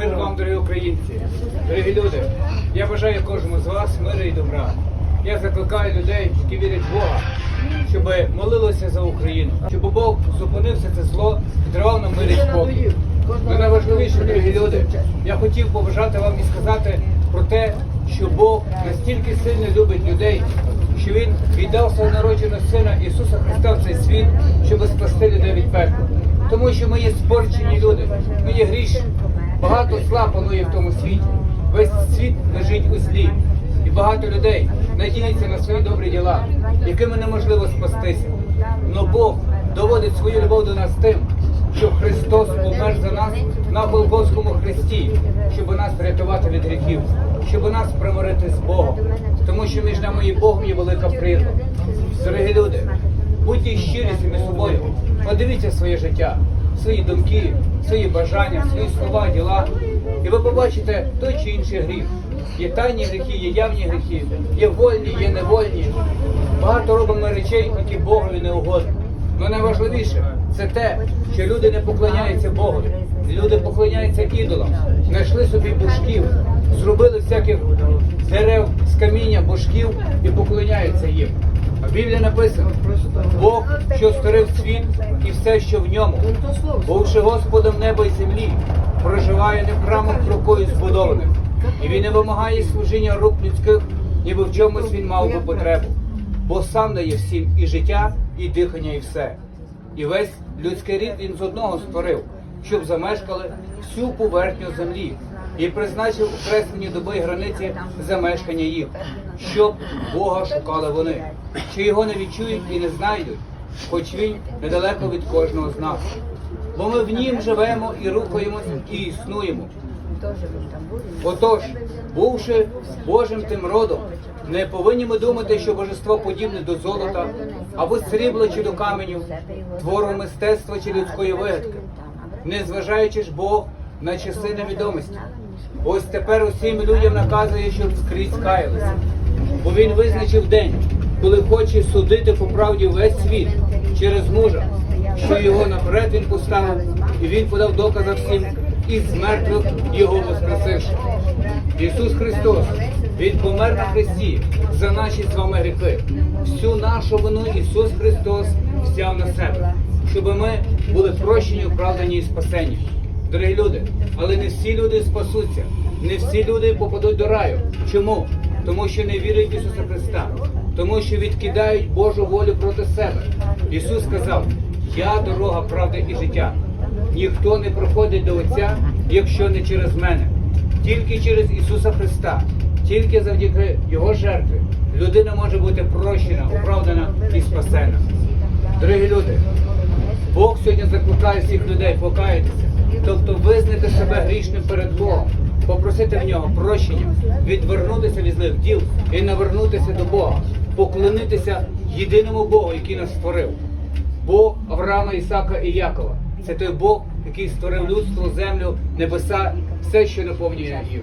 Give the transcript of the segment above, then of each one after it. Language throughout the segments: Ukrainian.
Мир вам, дорогі українці, дорогі люди. Я бажаю кожному з вас миру і добра. Я закликаю людей, які вірять в Бога, щоб молилися за Україну, щоб Бог зупинився це зло і дарував нам мир і спокій. Ну найважливіше, дорогі люди, я хотів побажати вам і сказати про те, що Бог настільки сильно любить людей, що Він віддав свого народженого сина Ісуса Христа в цей світ, щоб спасти людей від пекла. Тому що ми є спорчені люди, ми є грішні. Багато зла панує в тому світі. Весь світ лежить у злі. І багато людей надіються на свої добрі діла, якими неможливо спастися. Но Бог доводить свою любов до нас тим, що Христос помер за нас на Голгофському хресті, щоб нас врятувати від гріхів, щоб нас примирити з Богом. Тому що між нами і Богом є велика прірва. Дорогі люди, будьте щирі самі собою, подивіться своє життя, свої думки, свої бажання, свої слова, діла, і ви побачите той чи інший гріх. Є тайні гріхи, є явні гріхи, є вольні, є невольні. Багато робимо речей, які Богові не угодні. Але найважливіше це те, що люди не поклоняються Богові. Люди поклоняються ідолам, знайшли собі божків, зробили всяких дерев з каміння божків і поклоняються їм. В Біблії написано, Бог, що створив світ і все, що в ньому, бувши Господом неба і землі, проживає не в храмах рукою збудованих, і він не вимагає служіння рук людських, ніби в чомусь він мав би потребу, бо сам дає всім і життя, і дихання, і все. І весь людський рід він з одного створив, щоб замешкали всю поверхню землі, і призначив окреслені доби границі замешкання їх, щоб Бога шукали вони, що його не відчують і не знайдуть, хоч він недалеко від кожного з нас. Бо ми в нім живемо і рухаємося, і існуємо. Отож, бувши Божим тим родом, не повинні ми думати, що божество подібне до золота, або срібла чи до каменю, твору мистецтва чи людської вигадки, не зважаючи ж Бог на часи невідомості. Ось тепер усім людям наказує, щоб скрізь каялися. Бо він визначив день, коли хоче судити по правді весь світ через мужа, що його наперед він поставив, і він подав докази всім, і з мертвих його воскресивши. Ісус Христос, Він помер на хресті за наші з вами гріхи. Всю нашу вину Ісус Христос взяв на себе, щоб ми були прощені, оправдані і спасені. Дорогі люди, але не всі люди спасуться, не всі люди попадуть до раю. Чому? Тому що не вірять в Ісуса Христа, тому що відкидають Божу волю проти себе. Ісус сказав: Я дорога, правда і життя. Ніхто не проходить до Отця, якщо не через мене. Тільки через Ісуса Христа, тільки завдяки Його жертві людина може бути прощена, оправдана і спасена. Дорогі люди, Бог сьогодні закликає всіх людей покаятися, тобто визнати себе грішним перед Богом, попросити в нього прощення, відвернутися від злих діл і навернутися до Бога, поклонитися єдиному Богу, який нас створив. Бог Авраама, Ісака і Якова. Це той Бог, який створив людство, землю, небеса, все, що наповнює їх.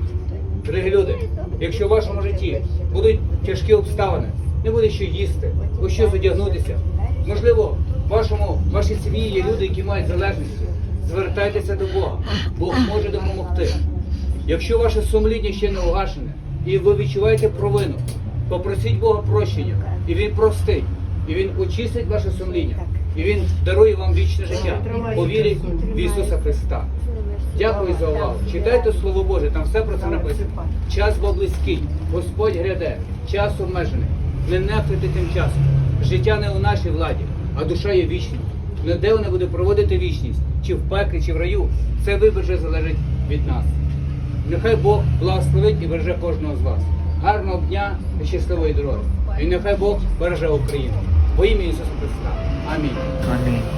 Дорогі люди, якщо в вашому житті будуть тяжкі обставини, не буде що їсти, у що задягнутися, можливо, в вашому в вашій сім'ї є люди, які мають залежності. Звертайтеся до Бога, Бог може допомогти. Якщо ваше сумління ще не угашене, і ви відчуваєте провину, попросіть Бога прощення, і Він простить, і Він очистить ваше сумління, і Він дарує вам вічне життя. Повіріть в Ісуса Христа. Дякую за увагу. Читайте Слово Боже, там все про це написано. Час бо близький, Господь гряде, час обмежений. Не нехтуйте тим часом. Життя не у нашій владі, а душа є вічна. Де вони будуть проводити вічність, чи в пеклі, чи в раю, це вибір вже залежить від нас. Нехай Бог благословить і береже кожного з вас. Гарного дня і щасливої дороги. І нехай Бог береже Україну. Во ім'я Ісуса Христа. Амінь. Амінь.